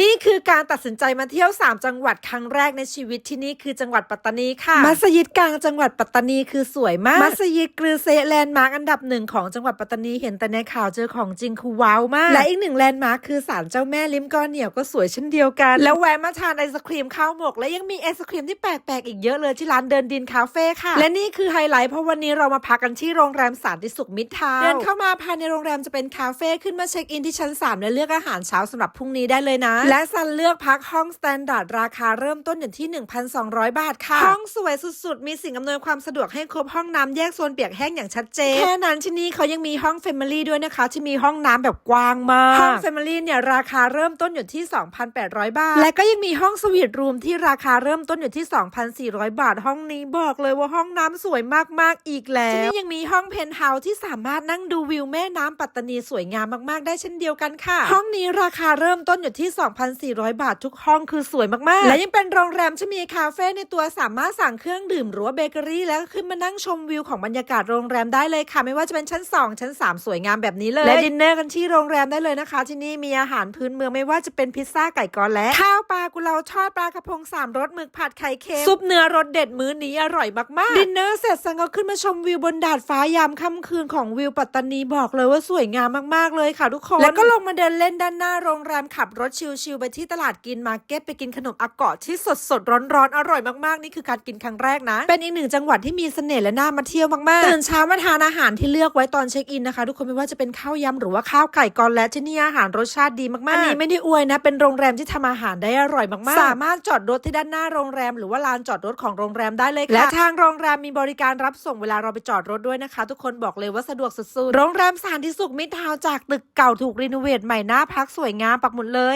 นี่คือการตัดสินใจมาเที่ยว 3 จังหวัดครั้งแรกในชีวิตที่นี่คือจังหวัดปัตตานีค่ะ มัสยิดกลางจังหวัดปัตตานีคือสวยมาก มัสยิดกรือเซแลนด์มาร์กอันดับหนึ่งของจังหวัดปัตตานีเห็นแต่ในข่าวเจอของจริงคือว้าวมาก และอีกหนึ่งแลนด์มาร์คคือศาลเจ้าแม่ลิ้มก้อนเหนียวก็สวยเช่นเดียวกัน แล้วแวะมาทานไอศครีมข้าวหมก และยังมีไอศครีมที่แปลกๆอีกเยอะเลยที่ร้านเดินดินคาเฟ่ค่ะ และนี่คือไฮไลท์เพราะวันนี้เรามาพักกันที่โรงแรมสานติสุขมิตรทาวน์เดินเข้ามาภายในโรงแรมจะเป็นคาเฟ่ขึ้นมาเช็คอินที่ชั้น3และเลือกอาหารเช้าสำหรับพรุ่งนี้ได้เลยนะและซันเลือกพักห้องสแตนดาร์ดราคาเริ่มต้นอยู่ที่ 1,200 บาทค่ะ ห้องสวยสุดๆ มีสิ่งอำนวยความสะดวกให้ครบห้องน้ำแยกโซนเปียกแห้งอย่างชัดเจน แค่นั้นที่นี่เขายังมีห้องเฟมิลี่ด้วยนะคะ ที่มีห้องน้ำแบบกว้างมาก ห้องเฟมิลี่เนี่ยราคาเริ่มต้นอยู่ที่ 2,800 บาท และก็ยังมีห้องสวีทรูมที่ราคาเริ่มต้นอยู่ที่ 2,400 บาท ห้องนี้บอกเลยว่าห้องน้ำสวยมากๆอีกแล้วที่นี่ยังมีห้องเพนท์เฮาส์ที่สามารถนั่งดูวิวแม่น้ำปัตตานีสวยงามมากๆได้เช่นเดียวกันค่ะ ห้องนี้ราคาเริ่มต้นอยู่ที่2,400 บาททุกห้องคือสวยมากๆ และยังเป็นโรงแรมที่มีคาเฟ่ในตัวสามารถสั่งเครื่องดื่มหรือว่าเบเกอรี่ แล้วก็ขึ้นมานั่งชมวิวของบรรยากาศโรงแรมได้เลยค่ะ ไม่ว่าจะเป็นชั้น 2 ชั้น 3 สวยงามแบบนี้เลย และดินเนอร์กันที่โรงแรมได้เลยนะคะ ที่นี่มีอาหารพื้นเมืองไม่ว่าจะเป็นพิซซ่าไก่กอและข้าวปลากุเลาทอดปลากระพงสามรสหมึกผัดไข่เค็มซุปเนื้อรสเด็ดมื้อนี้อร่อยมากๆดินเนอร์เสร็จสังก็ขึ้นมาชมวิวบนดาดฟ้ายามค่ำคืนของวิวปัตตานีบอกเลยว่าสวยงามมากๆเลยค่ะทุกคนแล้วก็ลงมาเดินเล่นด้านหน้าโรงแรมขับรถชิลๆไปที่ตลาดกินมาร์เก็ตไปกินขนมอาเกาะที่สดสดๆร้อนๆอร่อยมากๆ นี่คือการกินครั้งแรกนะ เป็นอีกหนึ่งจังหวัดที่มีเสน่ห์และน่ามาเที่ยวมากๆ ตื่นเช้ามาทานอาหารที่เลือกไว้ตอนเช็คอินนะคะ ทุกคนไม่ว่าจะเป็นข้าวยำหรือว่าข้าวไก่กอนและที่นี่อาหารรสชาติดีมากๆอันนี้ไม่ได้อวยนะ เป็นโรงแรมที่ทำอาหารได้อร่อยมากๆ สามารถจอดรถที่ด้านหน้าโรงแรม หรือว่าลานจอดรถของโรงแรมได้เลยค่ะและทางโรงแรมมีบริการรับส่งเวลาเราไปจอดรถด้วยนะคะ ทุกคนบอกเลยว่าสะดวกสุดๆโรงแรมสถานที่สุขมิตรทาวน์จากตึกเก่าถูกรีโนเวทใหม่น่าพักสวยงามปักหมุดเลย